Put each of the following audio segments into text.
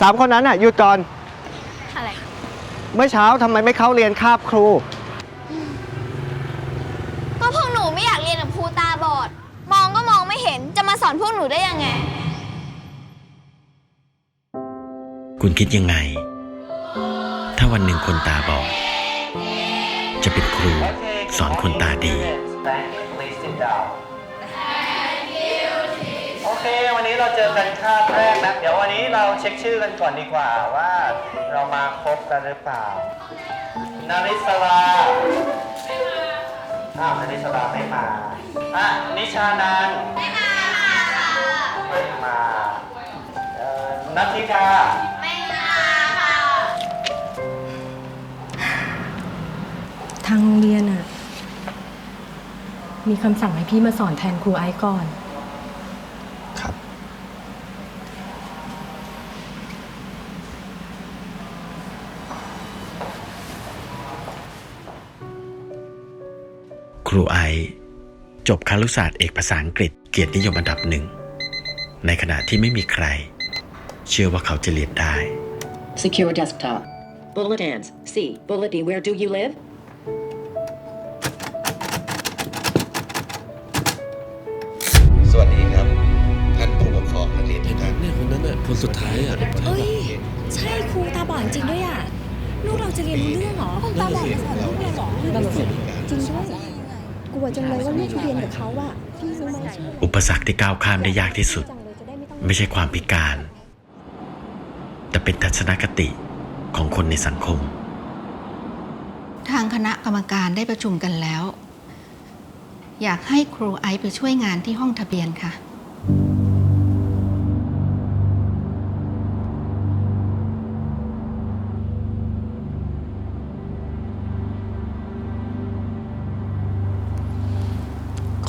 สามคนนั้นอะหยุดก่อน อะไร เมื่อเช้าทำไมไม่เข้าเรียนคาบครู ก็พวกหนูไม่อยากเรียนกับครูตาบอด มองก็มองไม่เห็น จะมาสอนพวกหนูได้ยังไง คุณคิดยังไง ถ้าวันหนึ่งคนตาบอดจะเป็นครูสอนคนตาดีโอ เควันนี้เราเจอกันคาบแรกนะ เดี๋ยววันนี้เราเช็คชื่อกันก่อนดีกว่าว่าเรามาครบกันหรือเปล่า นาริสลาไม่มาอ้าวนาริสลาไม่มาอะนิชานันไม่มาไม่มาเอ่อนัทธิกาทางโรงเรียนอะมีคำสั่งให้พี่มาสอนแทนครูไอซ์ก่อน รูไอซ์จบคารุศาสตร์เอกภาษาอังกฤษเกียรตินิยมอันดับหนึ่ง ในขณะที่ไม่มีใคร เชื่อว่าเขาจะเรียนได้ Secure desktop. Bullet ends. C. Bullet D. Where do you live? สวัสดีครับ ท่านผู้ปกครองนักเรียนทุกท่านเนี่ยคนนั้นน่ะคนสุดท้ายอะเอ้ย ใช่ครูตาบอดจริงด้วยอะ ลูกเราจะเรียนรู้เรื่องเหรอตาบอดมาสอนลูกเราเหรอนั่นน่ะสิจริงด้วย กลัวจังเลยว่าลูกจะเรียนกับเขาอะพี่รู้ไหมอุปสรรคที่ก้าวข้ามได้ยากที่สุดจังเลยจะได้ไม่ต้องไม่ใช่ความพิการ แต่เป็นทัศนคติของคนในสังคม ทางคณะกรรมการได้ประชุมกันแล้ว อยากให้ครูไอซ์ไปช่วยงานที่ห้องทะเบียนค่ะ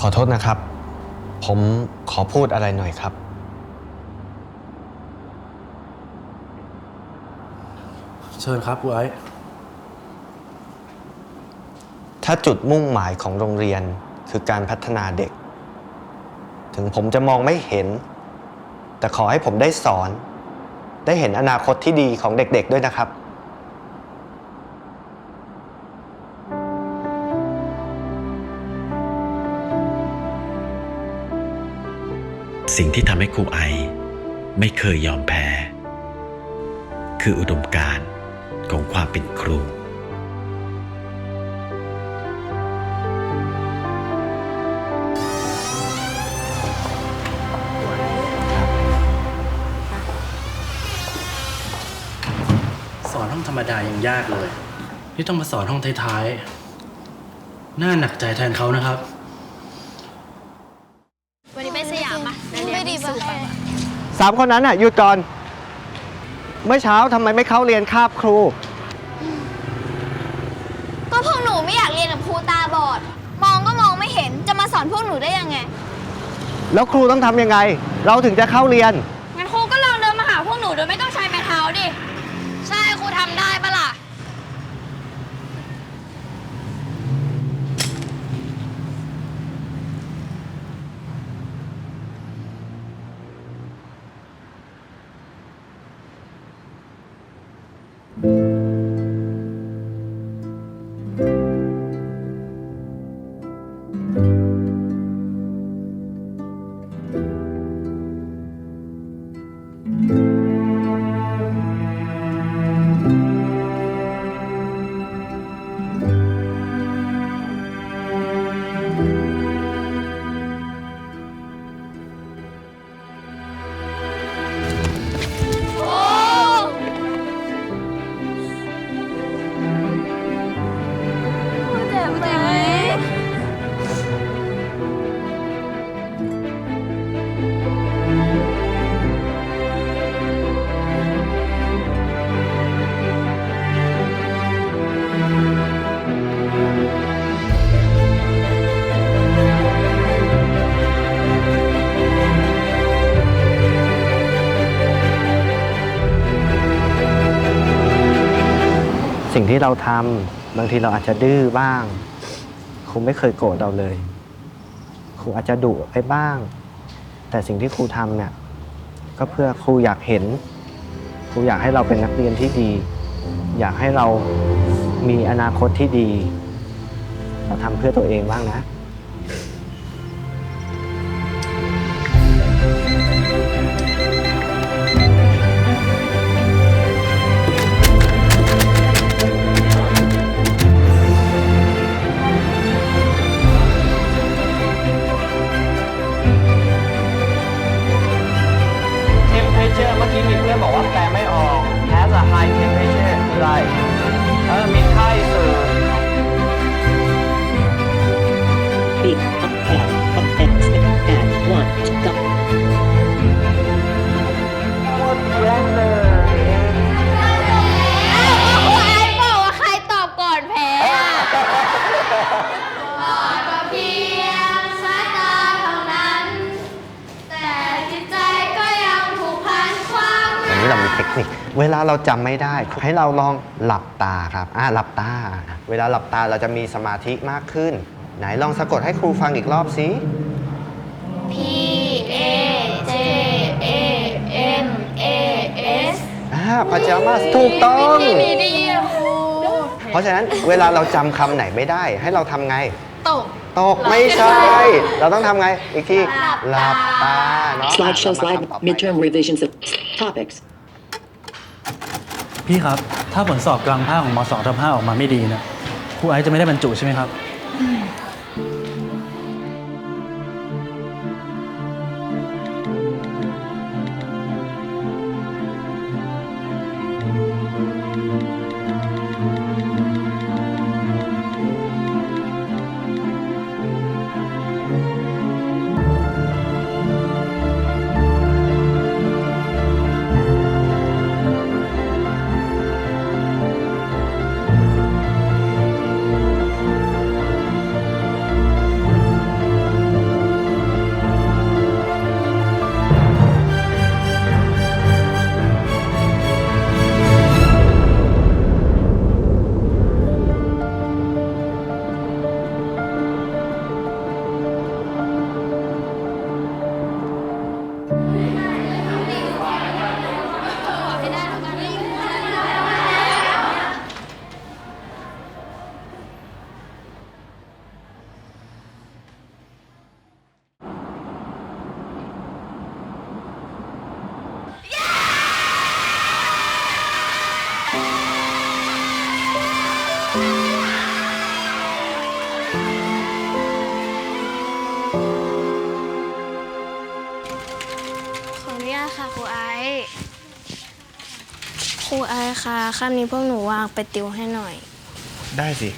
ขอโทษนะครับ ผมขอพูดอะไรหน่อยครับ เชิญครับครูไอซ์ถ้าจุดมุ่งหมายของโรงเรียนคือการพัฒนาเด็ก ถึงผมจะมองไม่เห็น แต่ขอให้ผมได้สอน ได้เห็นอนาคตที่ดีของเด็กๆด้วยนะครับ สิ่งที่ทำให้ครูไอ ไม่เคยยอมแพ้ คืออุดมการณ์ของความเป็นครูสอนห้องธรรมดายังยากเลย นี่ต้องมาสอนห้องท้ายๆ น่าหนักใจแทนเขานะครับ สามคนนั้นอะหยุดก่อน เมื่อเช้าทำไมไม่เข้าเรียนคาบครู ก็พวกหนูไม่อยากเรียนกับครูตาบอด มองก็มองไม่เห็นจะมาสอนพวกหนูได้ยังไง แล้วครูต้องทำยังไง เราถึงจะเข้าเรียน งั้นครูก็ลองเดินมาหาพวกหนูโดยไม่ต้องใช้ไม้เท้าดิ ใช่ครูทำได้ สิ่งที่เราทำบางทีเราอาจจะดื้อบ้างครูไม่เคยโกรธเราเลย ครูอาจจะดุไปบ้าง แต่สิ่งที่ครูทำเนี่ยก็เพื่อครูอยากเห็น ครูอยากให้เราเป็นนักเรียนที่ดี อยากให้เรามีอนาคตที่ดี เราทำเพื่อตัวเองบ้างนะ วามวันนี้เรามีเทคนิค เวลาเราจำไม่ได้ ให้เราลองหลับตาครับอ่าหลับตา เวลาหลับตาเราจะมีสมาธิมากขึ้น ไหนลองสะกดให้ครูฟังอีกรอบสิ P A J A M A S อ่าพาจามาสถูกต้องดีดีครูเพราะฉะนั้นเวลาเราจำคำไหนไม่ได้ ให้เราทำไง ตกตกไม่ใช่ เราต้องทำไง อีกทีหหลัลับบตาตาเนาะ Slideshow เรามา slide ทำต่อไป midterm revisions of topics. พี่ครับ ถ้าผลสอบกลางภาคของม2ทับ5ออกมาไม่ดีเนะครูไอซ์จะไม่ได้บรรจุใช่ไหมครับ ครูไอายค่ะคำนี้พวกหนูวางไปติวให้หน่อย ได้สิ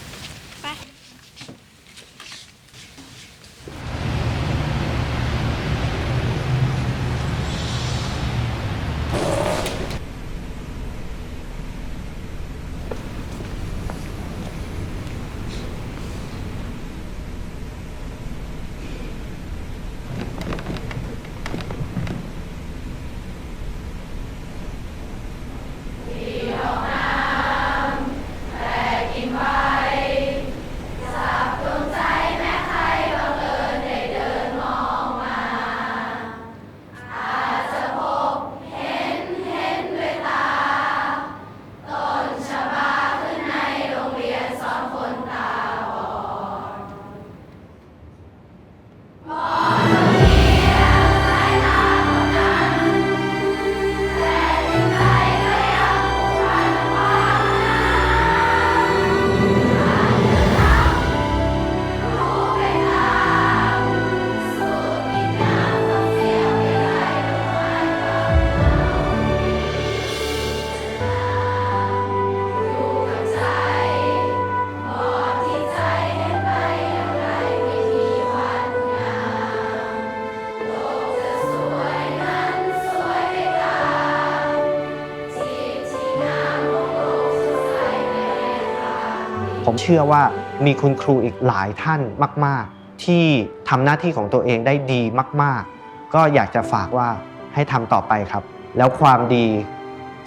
ชื่อว่ามีคุณครูอีกหลายท่านมาก ๆ ที่ทำหน้าที่ของตัวเองได้ดีมาก ๆ ก็อยากจะฝากว่าให้ทำต่อไปครับ แล้วความดี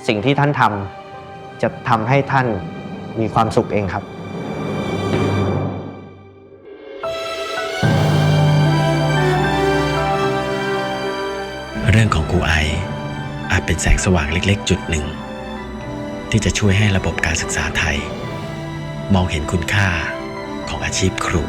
สิ่งที่ท่านทำจะทำให้ท่านมีความสุขเองครับเรื่องของครูไออาจเป็นแสงสว่างเล็กๆ จุดหนึ่ง ที่จะช่วยให้ระบบการศึกษาไทย มองเห็นคุณค่าของอาชีพครู